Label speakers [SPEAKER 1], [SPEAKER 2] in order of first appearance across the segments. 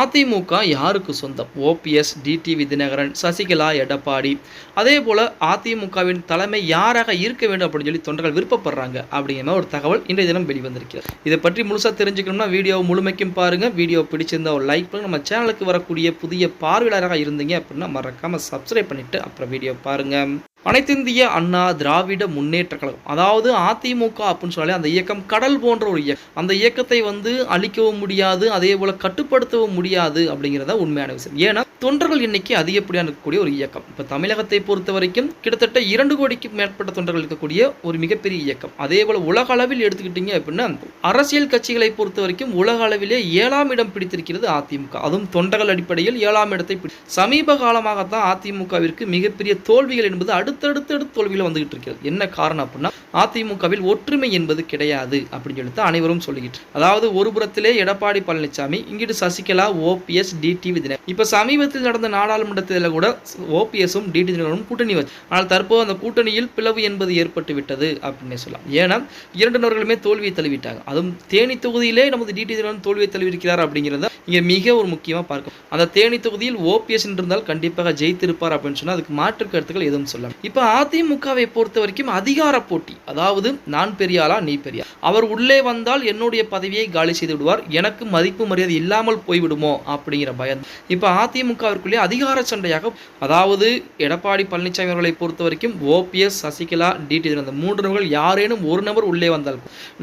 [SPEAKER 1] அதிமுக யாருக்கு சொந்தம்? OPS TTV Dhinakaran Sasikala Edappadi. அதே போல் அதிமுகவின் தலைமை யாராக இருக்க வேண்டும் அப்படின்னு சொல்லி தொண்டர்கள் விருப்பப்படுறாங்க அப்படிங்கிற ஒரு தகவல் இன்றைய தினம் வெளிவந்திருக்கிறது. இதை பற்றி முழுசாக தெரிஞ்சுக்கணும்னா வீடியோ முழுமைக்கும் பாருங்கள் வீடியோ பிடிச்சிருந்தா ஒரு லைக் பண்ணி நம்ம சேனலுக்கு வரக்கூடிய புதிய பார்வையாளராக இருந்தீங்க அப்படின்னா மறக்காமல் சப்ஸ்கிரைப் பண்ணிவிட்டு அப்புறம் வீடியோ பாருங்கள் அனைத்திந்திய அண்ணா திராவிட முன்னேற்ற கழகம். அதாவது அதிமுக அப்படின்னு சொன்னாலே அந்த இயக்கம் கடல் போன்ற ஒரு இயக்கம். அந்த இயக்கத்தை வந்து அழிக்கவும் முடியாது அதே போல் கட்டுப்படுத்தவும் முடியாது அப்படிங்கிறத உண்மையான விஷயம். ஏன்னா தொண்டர்கள் எண்ணிக்கை அதிகப்படியாக இருக்கக்கூடிய ஒரு இயக்கம். இப்போ தமிழகத்தை பொறுத்த வரைக்கும் கிட்டத்தட்ட இரண்டு கோடிக்கு மேற்பட்ட தொண்டர்கள் இருக்கக்கூடிய ஒரு மிகப்பெரிய இயக்கம். அதே போல் உலக அளவில் எடுத்துக்கிட்டீங்க அப்படின்னா அரசியல் கட்சிகளை பொறுத்த வரைக்கும் உலக அளவிலே ஏழாம் இடம் பிடித்திருக்கிறது அதிமுக. அதுவும் தொண்டர்கள் அடிப்படையில் ஏழாம் இடத்தை பிடி சமீப காலமாகத்தான் அதிமுகவிற்கு மிகப்பெரிய தோல்விகள் என்பது அடுத்தடுத்து அடுத்து தோல்வியில் வந்துகிட்டு இருக்கிறது. என்ன காரணம் அப்படின்னா அதிமுகவில் ஒற்றுமை என்பது கிடையாது அப்படின்னு சொல்லிட்டு அனைவரும் சொல்லிக்கிட்டு அதாவது ஒரு புறத்திலே எடப்பாடி பழனிசாமி இங்கிட்டு சசிகலா ஓபிஎஸ் டிடிவி தினம் இப்போ சமீபத்தில் சமீபத்தில் நடந்த நாடாளுமன்ற தேர்தலில் கூட ஓபிஎஸும் டிடி தினகரனும் கூட்டணி வச்சு ஆனால் தற்போது அந்த கூட்டணியில் பிளவு என்பது ஏற்பட்டு விட்டது அப்படின்னே சொல்லலாம். ஏன்னா இரண்டு நபர்களுமே தோல்வியை தழுவிட்டாங்க. அதுவும் தேனி தொகுதியிலே நமது டிடி தினகரன் தோல்வியை தழுவிருக்கிறார் அப்படிங்கிறத இங்கே மிக ஒரு முக்கியமாக பார்க்கும் அந்த தேனி தொகுதியில் ஓபிஎஸ் இருந்தால் கண்டிப்பாக ஜெயித்திருப்பார் அப்படின்னு சொன்னால் அதுக்கு மாற்று கருத்துக்கள் எதுவும் சொல்லலாம். இப்போ அதிமுகவை பொறுத்த வரைக்கும் அதிகார போட்டி அதாவது நான் பெரியாளா நீ பெரியா அவர் உள்ளே வந்தால் என்னுடைய பதவியை காலி செய்து விடுவார் எனக்கு மதிப்பு மரியாதை இல்லாமல் போய்விடுமோ அப்படிங்கிற பயம். இப்போ அதிமுக திமுகவிற்குள்ளே அதிகார சண்டையாக அதாவது எடப்பாடி பழனிசாமி அவர்களை பொறுத்த வரைக்கும் ஓபிஎஸ் சசிகலா டிடி அந்த மூன்று நபர்கள் யாரேனும் ஒரு நபர் உள்ளே வந்தால்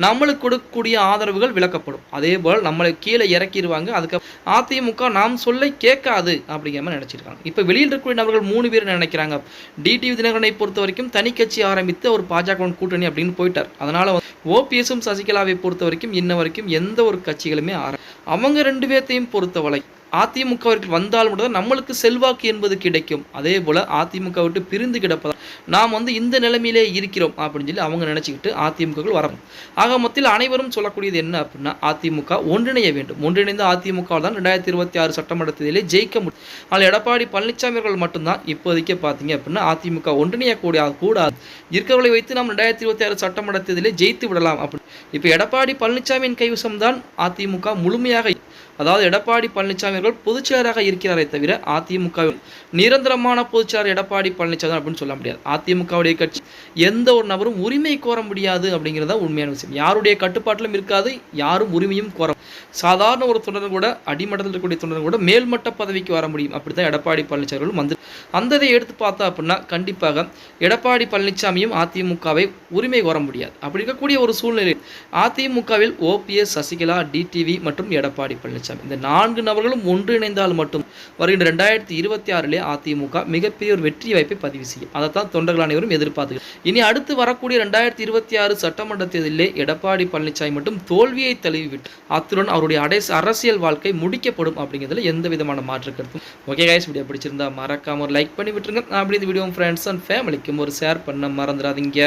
[SPEAKER 1] நம்மளுக்கு கொடுக்கக்கூடிய ஆதரவுகள் விளக்கப்படும். அதே போல் நம்மளை கீழே இறக்கிடுவாங்க அதுக்கு அதிமுக நாம் சொல்ல கேட்காது அப்படிங்கிற மாதிரி நினச்சிருக்காங்க. இப்போ வெளியில் இருக்கக்கூடிய நபர்கள் மூணு பேர் நினைக்கிறாங்க? டிடிவி தினகரனை பொறுத்த வரைக்கும் தனி கட்சி ஆரம்பித்து ஒரு பாஜக கூட்டணி அப்படின்னு போயிட்டார். அதனால் ஓபிஎஸும் சசிகலாவை பொறுத்த வரைக்கும் இன்ன வரைக்கும் எந்த ஒரு கட்சிகளுமே ஆர அவங்க ரெண்டு பேர்த்தையும் பொறுத்தவரை அதிமுகவிற்கு வந்தால் மட்டும்தான் நம்மளுக்கு செல்வாக்கு என்பது கிடைக்கும். அதே போல் அதிமுக விட்டு பிரிந்து கிடப்பதால் நாம் வந்து இந்த நிலைமையிலே இருக்கிறோம் அப்படின்னு சொல்லி அவங்க நினச்சிக்கிட்டு அதிமுகவில் வரணும் ஆக மொத்தத்தில் அனைவரும் சொல்லக்கூடியது என்ன அப்படின்னா அதிமுக ஒன்றிணைய வேண்டும். ஒன்றிணைந்த அதிமுக தான் ரெண்டாயிரத்தி இருபத்தி ஆறு சட்டமன்ற தேர்தலில் ஜெயிக்க முடியும். ஆனால் எடப்பாடி பழனிசாமி அவர்கள் மட்டும்தான் இப்போதைக்கு பார்த்தீங்க அப்படின்னா அதிமுக ஒன்றிணையக்கூடிய கூடாது. இருக்கிறவர்களை வைத்து நாம் ரெண்டாயிரத்தி இருபத்தி ஆறு சட்டமன்ற தேர்தலில் ஜெயித்து விடலாம் அப்படி இப்போ எடப்பாடி பழனிசாமியின் கைவசம் தான் அதிமுக முழுமையாக. அதாவது எடப்பாடி பழனிசாமி அவர்கள் பொதுச்செயலராக இருக்கிறாரே தவிர அதிமுக நிரந்தரமான பொதுச்செயலர் எடப்பாடி பழனிசாமி அப்படின்னு சொல்ல முடியாது. அதிமுகவுடைய கட்சி எந்த ஒரு நபரும் உரிமை கோர முடியாது அப்படிங்கிறத உண்மையான விஷயம். யாருடைய கட்டுப்பாட்டிலும் இருக்காது யாரும் உரிமையும் கோர சாதாரண ஒரு தொண்டர் கூட அடிமட்டத்தில் இருக்கக்கூடிய தொண்டர் கூட மேல்மட்ட பதவிக்கு வர முடியும். அப்படி தான் எடப்பாடி பழனிசாமி வந்து அந்த இதை எடுத்து பார்த்தா அப்படின்னா கண்டிப்பாக எடப்பாடி பழனிசாமியும் அதிமுகவை உரிமை கோர முடியாது. அப்படி இருக்கக்கூடிய ஒரு சூழ்நிலை அதிமுகவில் ஓபிஎஸ் சசிகலா டிடிவி மற்றும் எடப்பாடி பழனிசாமி. இந்த நான்கு நபர்களும் ஒன்றிணைந்தால் மட்டும் வருகின்ற ரெண்டாயிரத்தி இருபத்தி ஆறிலே அதிமுக மிகப்பெரிய ஒரு வெற்றி வாய்ப்பை பதிவு செய்யும். அதைத்தான் தொண்டர்கள் அனைவரும் எதிர்பார்த்து இனி அடுத்து வரக்கூடிய ரெண்டாயிரத்தி இருபத்தி ஆறு சட்டமன்ற தேர்தலிலே எடப்பாடி பழனிசாமி மட்டும் தோல்வியை தழுவிவிட்டு அத்துடன் அவருடைய அடை அரசியல் வாழ்க்கை முடிக்கப்படும் அப்படிங்கிறதுல எந்த விதமான மாற்று கருத்தும் ஓகே கைஸ் வீடியோ பிடிச்சிருந்தா மறக்காம ஒரு லைக் பண்ணி விட்டுருங்க. அப்படி இந்த வீடியோ ஃப்ரெண்ட்ஸ் அண்ட் ஃபேமிலிக்கும் ஒரு ஷேர் பண்ண மறந்துடாதீங்க.